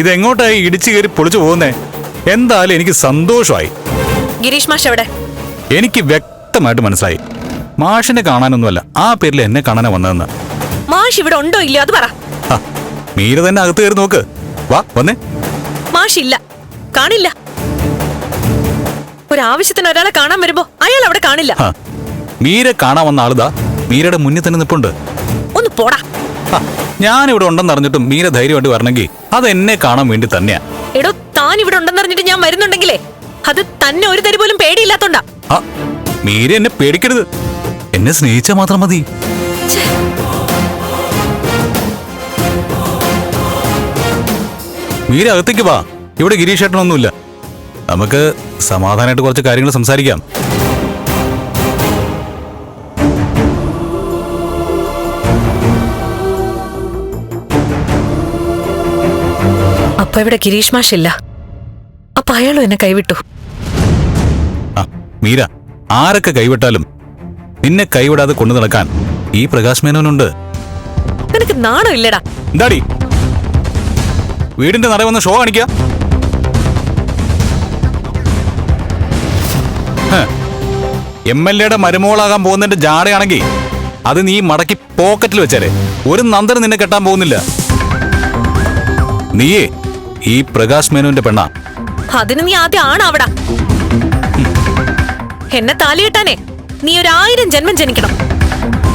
ഇതെങ്ങോട്ടായി ഇടിച്ചു കയറി പൊളിച്ചു പോകുന്നേ? എന്തായാലും എനിക്ക് സന്തോഷമായി. ഗിരീഷ് മാഷ് എവിടെ? എനിക്ക് വ്യക്തമായിട്ട് മനസ്സിലായി. മാഷിനെ കാണാനൊന്നുമല്ല ആ പേരിൽ എന്നെ കാണാനാ വന്നതെന്ന്. മാഷ് ഇവിടെ ഉണ്ടോ ഇല്ലയോ? അത് പറ. ഹ, മീര തന്നെ അകത്ത് കയറി നോക്ക്. വാ വന്നേ. മാഷ് ഇല്ല. കാണില്ല. ഒരാവശ്യത്തിന് ഒരാളെ കാണാൻ വരുമ്പോ അയാൾ അവിടെ കാണില്ല. ഹ, മീര കാണാൻ വന്ന ആളുതാ മീരയുടെ മുന്നിൽ തന്നെ നിപ്പുണ്ട്. ഒന്ന് പോടാ. ഞാനിവിടെ ഉണ്ടെന്ന് അറിഞ്ഞിട്ടും മീര ധൈര്യമായിട്ട് വരണമെങ്കിൽ അത് എന്നെ കാണാൻ വേണ്ടി തന്നെയാ. എടോ താൻ ഇവിടെ ഉണ്ടെന്നറിഞ്ഞിട്ട് ഞാൻ വരുന്നുണ്ടെങ്കിലേ? അത് തന്നെ ഒരു തരി പോലും പേടിയില്ലാത്തോണ്ടാ. മീര എന്നെ പേടിക്കരുത്. എന്നെ സ്നേഹിച്ചാൽ മാത്രം മതി. മീര അകത്തേക്ക് വാ. ഇവിടെ ഗിരീഷ് ഏട്ടനൊന്നുമില്ല നമുക്ക് സമാധാനമായിട്ട് കുറച്ച് കാര്യങ്ങൾ സംസാരിക്കാം. അപ്പൊ ഇവിടെ ഗിരീഷ് മാഷില്ല. അപ്പൊ അയാളും എന്നെ കൈവിട്ടു. ആ മീര ആരൊക്കെ കൈവിട്ടാലും നിന്നെ കൈവിടാതെ കൊണ്ടു നടക്കാൻ ഈ പ്രകാശ് മേനോനുണ്ട്. നിനക്ക് നാണം ഇല്ലടാ? എന്താടി? വീടിന്റെ നട വന്ന് ഷോ കാണിക്ക? എം എൽ എയുടെ മരുമോളാകാൻ പോകുന്നതിന്റെ ജാടയാണെങ്കിൽ അത് നീ മടക്കി പോക്കറ്റിൽ വെച്ചാലേ ഒരു നന്ദന നിന്നെ കെട്ടാൻ പോകുന്നില്ല. നീയേ ഈ പ്രകാശ് മേനോന്റെ പെണ്ണാ. അതിന് നീ ആദ്യം ആണാവടാ. എന്നെ താലിയിട്ടാനേ നീ ഒരു ആയിരം ജന്മം ജനിക്കണം.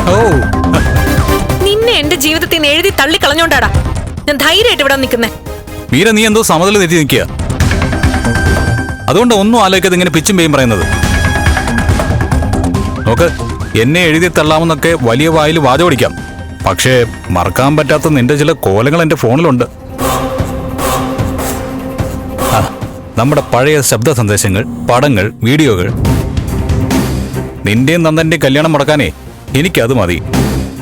ഓ. നിന്നെ എന്റെ ജീവിതത്തിൽ നിന്ന് എഴുതി തള്ളിക്കളഞ്ഞോണ്ടാടാ. ഞാൻ ധൈര്യമായിട്ട് ഇവിടെ നിൽക്കുന്നേ. മീര നീ എന്തോ സമതല തെറ്റി നിൽക്കുക. അതുകൊണ്ട് ഒന്നും ആലോചിക്കാതെ ഇങ്ങനെ പിച്ചും പേയും പറയുന്നത്. നോക്ക് എന്നെ എഴുതി തള്ളാമെന്നൊക്കെ വലിയ വായിൽ വാചോടിക്കാം. പക്ഷേ മറക്കാൻ പറ്റാത്ത നിന്റെ ചില കോലങ്ങൾ എന്റെ ഫോണിലുണ്ട്. നമ്മുടെ പഴയ ശബ്ദ സന്ദേശങ്ങൾ പടങ്ങൾ വീഡിയോകൾ. നിന്റെയും നന്ദന്റെയും കല്യാണം മുടക്കാനേ എനിക്കത് മതി.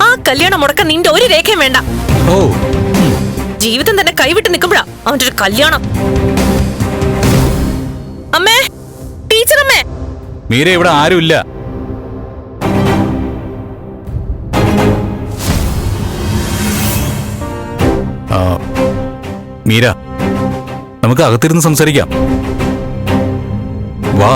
ആ കല്യാണം മുടക്കാൻ നിന്റെ ഒരു രേഖയും വേണ്ട. ഓ. ജീവിതം തന്നെ കൈവിട്ട് നിൽക്കുമ്പോഴാ അവന്റെ ഒരു കല്യാണം. അമ്മേ ടീച്ചർ അമ്മേ. മീര ഇവിടെ ആരുമില്ല. മീര. നമുക്ക് അകത്തിരുന്ന് സംസാരിക്കാം. വാ.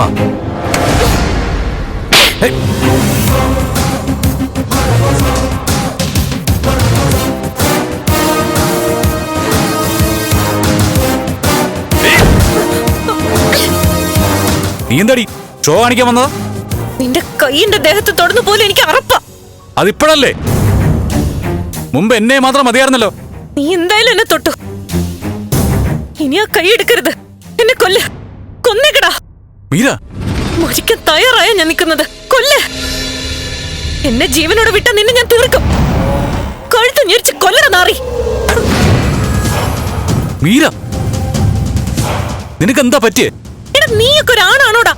നീ എന്താടി? ഷോ കാണിക്കാൻ വന്നതാ? നിന്റെ കൈയിന്റെ ദേഹത്ത് തൊടുന്നു പോലും എനിക്ക് അറപ്പാ. അതിപ്പോഴല്ലേ? മുമ്പ് എന്നെ മാത്രം മതിയായിരുന്നല്ലോ. നീ എന്തായാലും എന്നെ തൊട്ടു. ഇനി ആ കൈ എടുക്കരുത് എന്നെ കൊല്ല. കൊന്നേക്കടാ. മീര. മരിക്കാൻ തയ്യാറായ ഞാൻ നിൽക്കുന്നത്? കൊല്ല. എന്നെ ജീവനോട് വിട്ട നിന്നെ ഞാൻ തീർക്കും. കഴുത്ത് ഞെരിച്ച് കൊല്ലറ നാറി. മീര. നിനക്ക് എന്താ പറ്റിയേ? എടാ നീയൊക്കെ ഒരാണാണോടാ.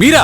മീര.